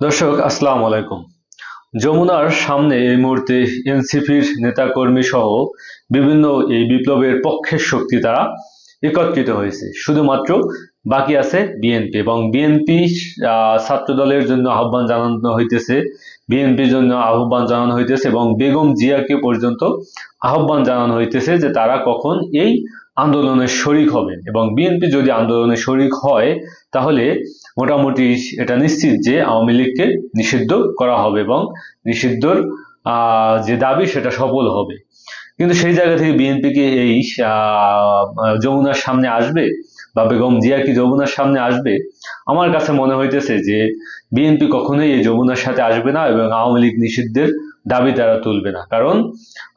দর্শক, আসসালামু আলাইকুম। যমুনার সামনে এই মুহূর্তে এনসিপির নেতাকর্মী সহ বিভিন্ন এই বিপ্লবের পক্ষের শক্তি তারা একত্রিত হয়েছে। শুধুমাত্র বাকি আছে বিএনপি এবং বিএনপি ছাত্র দলের জন্য আহ্বান জানানো হইতেছে, বিএনপির জন্য আহ্বান জানানো হইতেছে এবং বেগম জিয়াকে পর্যন্ত আহ্বান জানানো হইতেছে যে তারা কখন এই আন্দোলনে শরিক হবেন এবং বিএনপি যদি আন্দোলনে শরিক হয় তাহলে মোটামুটি এটা নিশ্চিত যে আওয়ামী লীগকে নিষিদ্ধ করা হবে এবং নিষিদ্ধর যে দাবি সেটা সফল হবে। কিন্তু সেই জায়গা থেকে বিএনপি কি এই যমুনার সামনে আসবে বা বেগম জিয়া কি যমুনার সামনে আসবে? আমার কাছে মনে হইতেছে যে বিএনপি কখনোই এই যমুনার সাথে আসবে না এবং আওয়ামী লীগ নিষিদ্ধের দাবি তারা তুলবে না। কারণ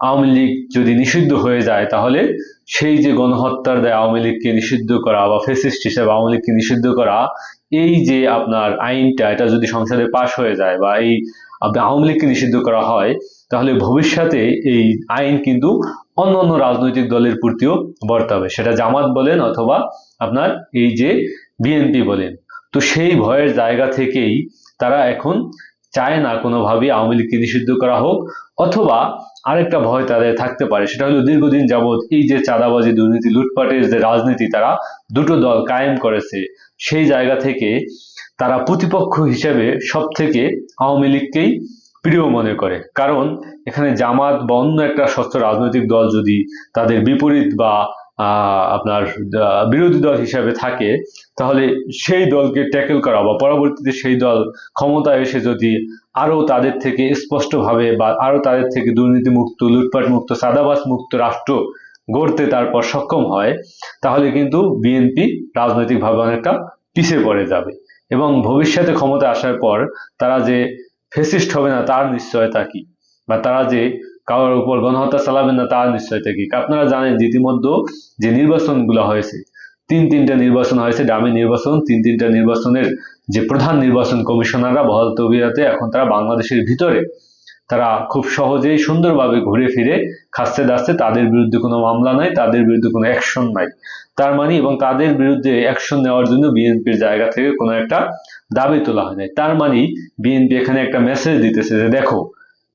আওয়ামী লীগ যদি নিষিদ্ধ হয়ে যায় তাহলে সেই যে গণহত্যার দেয় আওয়ামী লীগকে নিষিদ্ধ করা বা ফেসিস্ট হিসেবে আওয়ামী লীগকে নিষিদ্ধ করা, এই যে আপনার আইনটা, এটা যদি সংসদে পাশ হয়ে যায় বা এই আওয়ামী লীগকে নিষিদ্ধ করা হয়, তাহলে ভবিষ্যতে এই আইন কিন্তু অন্য অন্য রাজনৈতিক দলের প্রতিও বর্তাবে। সেটা জামাত বলেন অথবা আপনার এই যে বিএনপি বলেন। তো সেই ভয়ের জায়গা থেকেই তারা এখন চায় না কোনোভাবেই আওয়ামী লীগকে নিষিদ্ধ করা হোক, অথবা আরেকটা ভয় তাদের থাকতে পারে, সেটা হলো দীর্ঘদিন যাবৎ এই যে চাঁদাবাজি, দুর্নীতি, লুটপাটের যে রাজনীতি তারা দুটো দল কায়েম করেছে, সেই জায়গা থেকে তারা প্রতিপক্ষ হিসেবে সব থেকে আওয়ামী লীগকেই প্রিয় মনে করে। কারণ এখানে জামাত বা অন্য একটা স্বচ্ছ রাজনৈতিক দল যদি তাদের বিপরীত বা আপনার বিরোধী দল হিসাবে থাকে, তাহলে সেই দলকে ট্যাকেল করা বা পরবর্তীতে সেই দল ক্ষমতায় এসে যদি আরও তাদের থেকে স্পষ্টভাবে বা আরও তাদের থেকে দুর্নীতি মুক্ত লুটপাট মুক্ত সাদাবাস মুক্ত রাষ্ট্র গড়তে তারপর সক্ষম হয়, তাহলে কিন্তু বিএনপি রাজনৈতিকভাবে অনেকটা পিছিয়ে পড়ে যাবে। এবং ভবিষ্যতে ক্ষমতা আসার পর তারা যে ফেসিস্ট হবে না, তার নিশ্চয়তা কি? বা তারা যে কারোর উপর গণহত্যা চালাবেন না তার নিশ্চয়তা কি? আপনারা জানেন যে ইতিমধ্যে যে নির্বাচনগুলো হয়েছে, তিন তিনটা নির্বাচন হয়েছে ডামি নির্বাচন, তিন তিনটা নির্বাচনের যে প্রধান নির্বাচন কমিশনাররা বহাল তবিরাতে এখন তারা বাংলাদেশের ভিতরে। তারা খুব সহজেই সুন্দরভাবে ঘুরে ফিরে খাচ্ছে দাচ্ছে তাদের বিরুদ্ধে কোনো মামলা নাই, তাদের বিরুদ্ধে কোনো অ্যাকশন নাই। তার মানে এবং তাদের বিরুদ্ধে অ্যাকশন নেওয়ার জন্য বিএনপির জায়গা থেকে কোনো একটা দাবি তোলা হয় নাই। তার মানে বিএনপি এখানে একটা মেসেজ দিতেছে যে, দেখো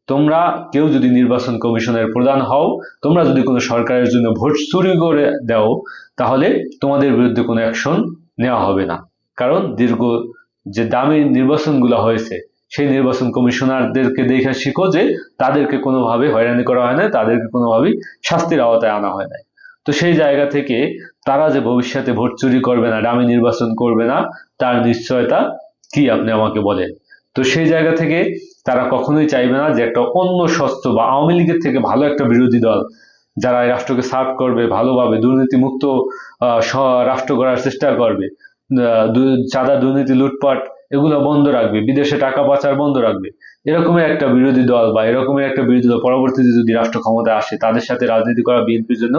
তোমরা কেউ যদি নির্বাচন কমিশনের প্রধান হও, তোমরা যদি কোনো সরকারের জন্য ভোট চুরি করে দাও, তাহলে তোমাদের বিরুদ্ধে কোনো অ্যাকশন নেওয়া হবে না। কারণ দীর্ঘ যে দামি নির্বাচনগুলো হয়েছে, সেই নির্বাচন কমিশনারদেরকে দেখে শিখো যে তাদেরকে কোনোভাবে হয়রানি করা হয় না, তাদেরকে কোনোভাবেই শাস্তির আওতায় আনা হয় না। তো সেই জায়গা থেকে তারা যে ভবিষ্যতে ভোট চুরি করবে না, দামি নির্বাচন করবে না, তার নিশ্চয়তা কি আপনি আমাকে বলেন? তো সেই জায়গা থেকে তারা কখনোই চাইবে না যে একটা অন্য স্বস্থ বা আওয়ামী লীগের থেকে ভালো একটা বিরোধী দল যারা এই রাষ্ট্রকে সার্ভ করবে, ভালোভাবে দুর্নীতিমুক্ত রাষ্ট্র গড়ার চেষ্টা করবে চাঁদা দুর্নীতি লুটপাট এগুলো বন্ধ রাখবে, বিদেশে টাকা পাচার বন্ধ রাখবে। এরকমের একটা বিরোধী দল বা এরকমের একটা বিরোধী দল পরবর্তীতে যদি রাষ্ট্র ক্ষমতায় আসে, তাদের সাথে রাজনীতি করা বিএনপির জন্য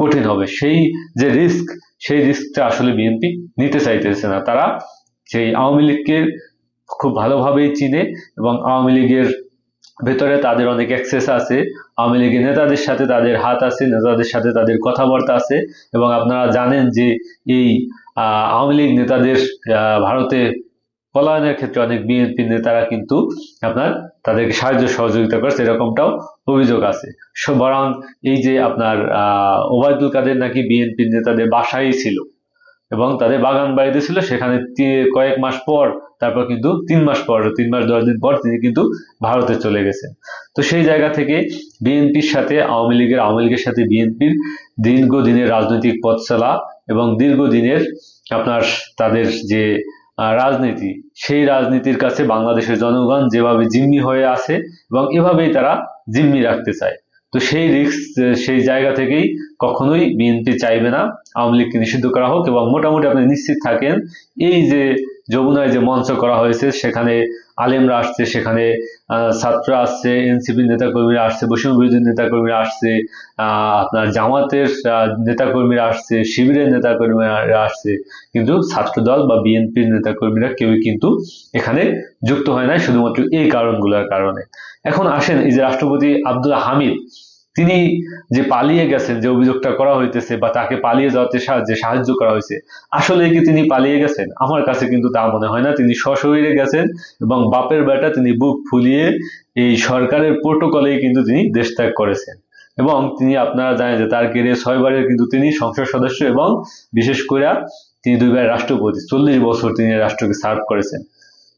কঠিন হবে। সেই যে রিস্ক সেই রিস্কটা আসলে বিএনপি নিতে চাইতেছে না। তারা সেই আওয়ামী লীগকে খুব ভালোভাবেই চিনে এবং আওয়ামী লীগের ভেতরে তাদের অনেক অ্যাক্সেস আছে। আওয়ামী লীগের নেতাদের সাথে তাদের হাত আছে, নেতাদের সাথে তাদের কথাবার্তা আছে এবং আপনারা জানেন যে এই আওয়ামী লীগ নেতাদের ভারতে পলায়নের ক্ষেত্রে অনেক বিএনপি নেতারা কিন্তু আপনার তাদেরকে সাহায্য সহযোগিতা করছে এরকমটাও অভিযোগ আছে। বরং এই যে আপনার আহ ওবায়দুল কাদের নাকি বিএনপি নেতাদের বাসায় ছিল এবং তাদের বাগান বাড়িতে ছিল, সেখানে কয়েক মাস পর, তারপর কিন্তু তিন মাস পর, তিন মাস দশ দিন পর তিনি কিন্তু ভারতে চলে গেছেন। তো সেই জায়গা থেকে বিএনপির সাথে, আওয়ামী লীগের আওয়ামী লীগের সাথে বিএনপির দীর্ঘদিনের রাজনৈতিক পথ চলা এবং দীর্ঘদিনের আপনার তাদের যে রাজনীতি, সেই রাজনীতির কাছে বাংলাদেশের জনগণ যেভাবে জিম্মি হয়ে আছে এবং এভাবেই তারা জিম্মি রাখতে চায়। তো সেই রিক্স সেই জায়গা থেকেই কখনোই বিএনপি চাইবে না। আওয়ামী লীগকে নিষিদ্ধ করা হোক এবং মোটামুটি আপনি নিশ্চিত থাকেন, এই যে যমুনায় যে মঞ্চ করা হয়েছে, সেখানে আলেমরা আসছে, সেখানে ছাত্ররা আসছে, এনসিপির নেতাকর্মীরা আসছে, বৈষম্য বিরোধী নেতাকর্মীরা আসছে আপনার জামাতের নেতাকর্মীরা আসছে, শিবিরের নেতাকর্মীরা আসছে, কিন্তু ছাত্র দল বা বিএনপির নেতাকর্মীরা কেউই কিন্তু এখানে যুক্ত হয় নাই শুধুমাত্র এই কারণগুলোর কারণে। এখন আসেন এই যে রাষ্ট্রপতি আব্দুল হামিদ তিনি যে পালিয়ে গেছেন, যে অভিযোগটা করা হইতেছে বা তাকে পালিয়ে যাওয়াতে সাহায্যে সাহায্য করা হয়েছে আসলে কি তিনি পালিয়ে গেছেন? আমার কাছে কিন্তু তা মনে হয় না। তিনি সশরীরে গেছেন এবং বাপের বেটা তিনি বুক ফুলিয়ে এই সরকারের প্রোটোকলেই কিন্তু তিনি দেশ ত্যাগ করেছেন। এবং তিনি, আপনারা জানেন যে তার কেরিয়ার ছয়বারের কিন্তু তিনি সংসদ সদস্য এবং বিশেষ করে তিনি দুইবার রাষ্ট্রপতি। চল্লিশ বছর তিনি রাষ্ট্রকে সার্ভ করেছেন।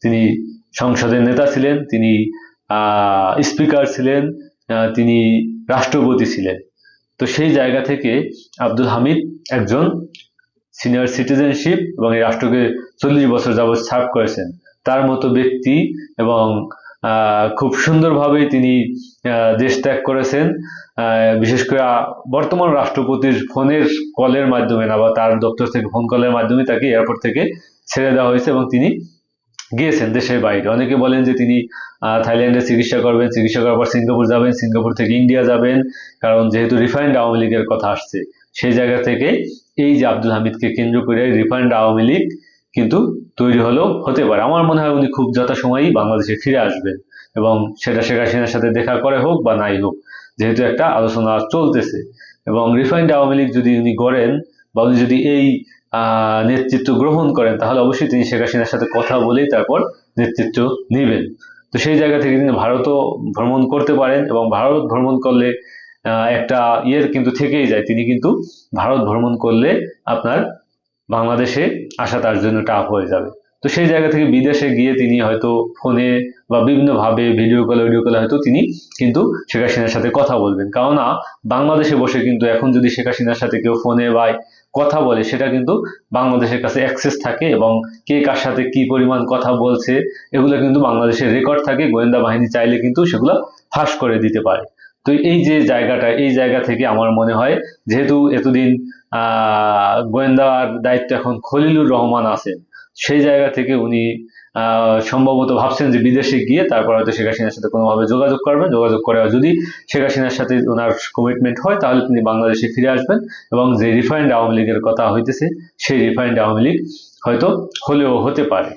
তিনি সংসদের নেতা ছিলেন, তিনি স্পিকার ছিলেন তিনি রাষ্ট্রপতি ছিলেন। তো সেই জায়গা থেকে আব্দুল হামিদ একজন সিনিয়র সিটিজেনশিপ এবং এই রাষ্ট্রকে চল্লিশ বছর যাবৎ সার্ভ করেছেন। তার মতো ব্যক্তি এবং খুব সুন্দরভাবে তিনি দেশ ত্যাগ করেছেন। বিশেষ করে বর্তমান রাষ্ট্রপতির ফোনের কলের মাধ্যমে না বা তার দপ্তর থেকে ফোন কলের মাধ্যমে তাকে এয়ারপোর্ট থেকে ছেড়ে দেওয়া হয়েছে এবং তিনি গিয়েছেন দেশের বাইরে। অনেকে বলেন যে তিনি থাইল্যান্ডে চিকিৎসা করবেন, চিকিৎসা করার পর সিঙ্গাপুর যাবেন, সিঙ্গাপুর থেকে ইন্ডিয়া যাবেন, কারণ যেহেতু রিফাইন্ড আওয়ামী লীগের কথা আসছে, সেই জায়গা থেকে এই যে আব্দুল হামিদকে কেন্দ্র করে রিফাইন্ড আওয়ামী লীগ কিন্তু তৈরি হলেও হতে পারে। আমার মনে হয় উনি খুব যথাসময়েই বাংলাদেশে ফিরে আসবেন এবং সেটা শেখ হাসিনার সাথে দেখা করে হোক বা নাই হোক, যেহেতু একটা আলোচনা চলতেছে। এবং রিফাইন্ড আওয়ামী লীগ যদি উনি গড়েন বা উনি যদি এই নেতৃত্ব গ্রহণ করেন, তাহলে অবশ্যই তিনি শেখ হাসিনার সাথে কথা বলেই তারপর নেতৃত্ব নেবেন। তো সেই জায়গা থেকে তিনি ভারতও ভ্রমণ করতে পারেন এবং ভারত ভ্রমণ করলে একটা ইয়ের কিন্তু থেকেই যায়। তিনি কিন্তু ভারত ভ্রমণ করলে আপনার বাংলাদেশে আসা তার জন্য টাফ হয়ে যাবে। তো সেই জায়গা থেকে বিদেশে গিয়ে তিনি হয়তো ফোনে বা বিভিন্নভাবে ভিডিও কলে অডিও কলে হয়তো তিনি কিন্তু শেখ হাসিনার সাথে কথা বলবেন। কেননা, বাংলাদেশে বসে কিন্তু এখন যদি শেখ হাসিনার সাথে কেউ ফোনে বা কথা বলে, সেটা কিন্তু বাংলাদেশের কাছে অ্যাক্সেস থাকে এবং কে কার সাথে কি পরিমাণ কথা বলছে, এগুলো কিন্তু বাংলাদেশের রেকর্ড থাকে, গোয়েন্দা বাহিনী চাইলে কিন্তু সেগুলো ফাঁস করে দিতে পারে। তো এই যে জায়গাটা, এই জায়গা থেকে আমার মনে হয়, যেহেতু এতদিন, আহ, গোয়েন্দার দায়িত্ব এখন খলিলুর রহমান আছেন, সেই জায়গা থেকে উনি সম্ভবত ভাবছেন যে বিদেশে গিয়ে তারপর হয়তো শেখ হাসিনার সাথে কোনোভাবে যোগাযোগ করবেন। যোগাযোগ করে যদি শেখ হাসিনার সাথে ওনার কমিটমেন্ট হয়, তাহলে তিনি বাংলাদেশে ফিরে আসবেন এবং যে রিফাইন্ড আওয়ামী লীগের কথা হইতেছে, সেই রিফাইন্ড আওয়ামী লীগ হয়তো হলেও হতে পারে।